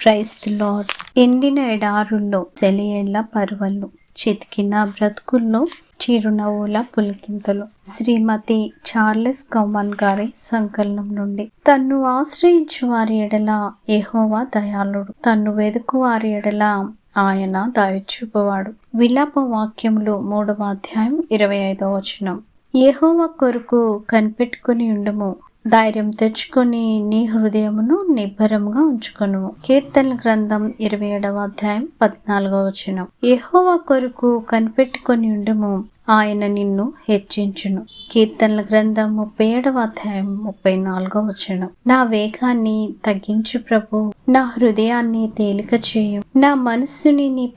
క్రైస్తులో ఎండిన ఎడారుల్లో సెలియేళ్ళ పరువళ్ళు చితికిన బ్రతుకుల్లో చిరునవ్వుల పులికింతలు. శ్రీమతి చార్లెస్ కౌమన్ గారి సంకలనం నుండి తన్ను ఆశ్రయించు వారి ఎడల ఎహోవా దయాళుడు. తన్ను వెదుకు వారి ఎడల ఆయన దయచూపువాడు విలాప వాక్యములు మూడవ అధ్యాయం ఇరవై ఐదవ వచనం. ఏహోవా కొరకు కనిపెట్టుకుని ఉండము. ధైర్యం తెచ్చుకొని నీ హృదయమును నిబ్బరముగా ఉంచుకొను కీర్తన గ్రంథం ఇరవై ఏడవ అధ్యాయం పద్నాలుగవ వచనం. యెహోవా కొరకు కనిపెట్టుకొని ఉండము. ఆయన నిన్ను హెచ్చించును. కీర్తనల గ్రంథం ముప్పై ఏడవ అధ్యాయం ముప్పై నాలుగో వచనం. నా వేగాన్ని తగ్గించు ప్రభు. నా హృదయాన్ని తేలిక చేయు నా మనస్సుని నీ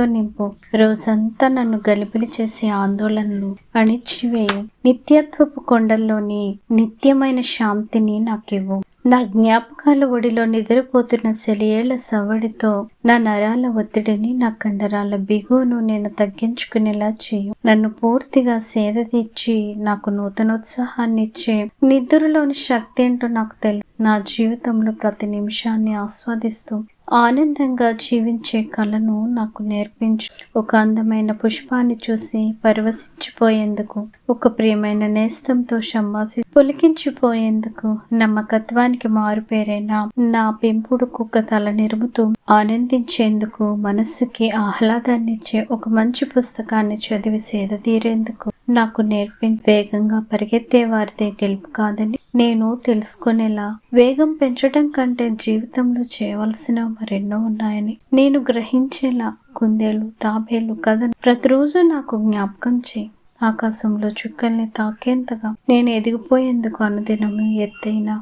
ప్రశాంతతతో నింపు. రోజంతా నన్ను గలిపిలి చేసే ఆందోళనలు అణిచివేయు. నిత్యత్వపు కొండల్లోని నిత్యమైన శాంతిని నాకివ్వు. నా జ్ఞాపకాల ఒడిలో నిద్రపోతున్న సెలియేళ్ళ సవడితో నా నరాల ఒత్తిడిని నా కండరాల బిగువును నేను తగ్గించుకునేలా చేయు. నన్ను పూర్తిగా సేద తీర్చి నాకు నూతనోత్సాహాన్ని ఇచ్చే నిద్రలోని శక్తి ఏంటో నాకు తెలుసు నా జీవితంలో ప్రతి నిమిషాన్ని ఆస్వాదిస్తూ ఆనందంగా జీవించే కళను నాకు నేర్పించు. ఒక అందమైన పుష్పాన్ని చూసి పరవశించిపోయేందుకు ఒక ప్రియమైన నేస్తంతో షమ్మాసి పులికించిపోయేందుకు నమ్మకత్వానికి మారుపేరైన నా పెంపుడు కుక్క తల నిరుముతూ ఆనందించేందుకు మనస్సుకి ఆహ్లాదాన్నిచ్చే ఒక మంచి పుస్తకాన్ని చదివి సేద తీరేందుకు నాకు నేర్పి వేగంగా పరిగెత్తే వారిదే గెలుపు కాదని నేను తెలుసుకునేలా వేగం పెంచడం కంటే జీవితంలో చేయవలసిన మరెన్నో ఉన్నాయని. నేను గ్రహించేలా కుందేలు తాబేలు కథను ప్రతిరోజు నాకు జ్ఞాపకం చేయి. ఆకాశంలో చుక్కల్ని తాకేంతగా నేను ఎదిగిపోయేందుకు అనుదినము ఎత్తైన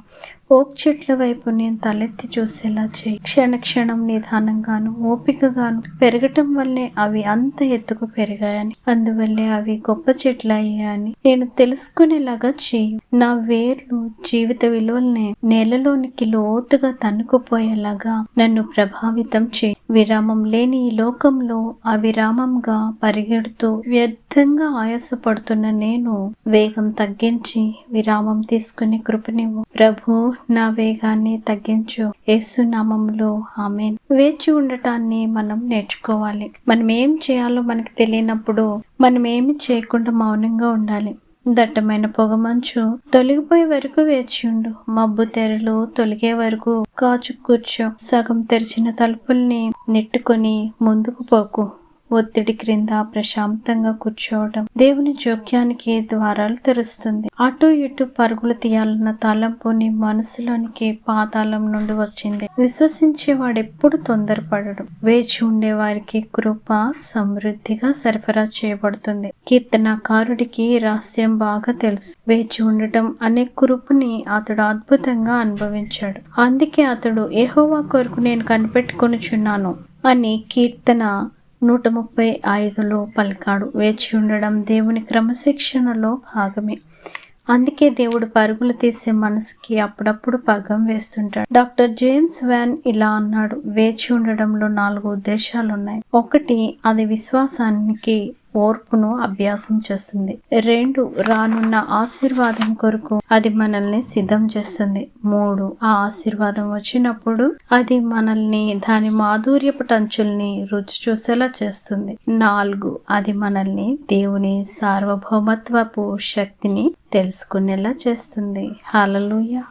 ఓక్ చెట్ల వైపు నేను తలెత్తి చూసేలా చేయి. క్షణ క్షణం నిదానంగాను ఓపికగాను పెరగటం వల్లే అవి అంత ఎత్తుకు పెరిగాయని అందువల్లే అవి గొప్ప చెట్లు అయ్యాయని నేను తెలుసుకునేలాగా చేయి. నా వేర్లు జీవిత విలువల్ని నేలలోనికి లోతుగా తన్నుకుపోయేలాగా నన్ను ప్రభావితం చేయి. విరామం లేని ఈ లోకంలో అవిరామంగా పరిగెడుతూ వ్యర్థంగా ఆయాసపడుతున్న నేను వేగం తగ్గించి విరామం తీసుకునే కృపనివ్వు. ప్రభు నా వేగాన్ని తగ్గించు. ఏసునామంలో ఆమె వేచి ఉండటాన్ని మనం నేర్చుకోవాలి. మనం ఏం చేయాలో మనకు తెలియనప్పుడు మనం ఏమి చేయకుండా మౌనంగా ఉండాలి. దట్టమైన పొగమంచు తొలగిపోయే వరకు వేచి ఉండు. మబ్బు తెరలు తొలగే వరకు కాచు కూర్చో సగం తెరిచిన తలుపుల్ని నెట్టుకొని ముందుకు పోకు. ఒత్తిడి క్రింద ప్రశాంతంగా కూర్చోవడం దేవుని జోక్యానికి ద్వారాలు తెరుస్తుంది. అటు ఇటు పరుగులు తీయాలన్న తలంపు నీ మనసులోనికి పాతాళం నుండి వచ్చింది. విశ్వసించే వాడెప్పుడు తొందరపడడు. వేచి ఉండే వారికి కృప సమృద్ధిగా సరఫరా చేయబడుతుంది. కీర్తనకారుడికి రహస్యం బాగా తెలుసు. వేచి ఉండటం అనే కృపుని అతడు అద్భుతంగా అనుభవించాడు. అందుకే అతడు ఏహోవా కొరకు నేను కనిపెట్టుకొనిచున్నాను. అని కీర్తన నూట ముప్పై ఐదులో పలికాడు. వేచి ఉండడం దేవుని క్రమశిక్షణలో భాగమే. అందుకే దేవుడు పరుగులు తీసే మనసుకి అప్పుడప్పుడు పగం వేస్తుంటాడు. డాక్టర్ జేమ్స్ వ్యాన్ ఇలా అన్నాడు. వేచి ఉండడంలో నాలుగు ఉద్దేశాలు ఉన్నాయి ఒకటి అది విశ్వాసానికి ఓర్పును అభ్యాసం చేస్తుంది. రెండు రానున్న ఆశీర్వాదం కొరకు అది మనల్ని సిద్ధం చేస్తుంది. మూడు ఆ ఆశీర్వాదం వచ్చినప్పుడు అది మనల్ని దాని మాధుర్యపు టంచుల్ని రుచి చూసేలా చేస్తుంది. నాలుగు అది మనల్ని దేవుని సార్వభౌమత్వపు శక్తిని తెలుసుకునేలా చేస్తుంది. హలలుయ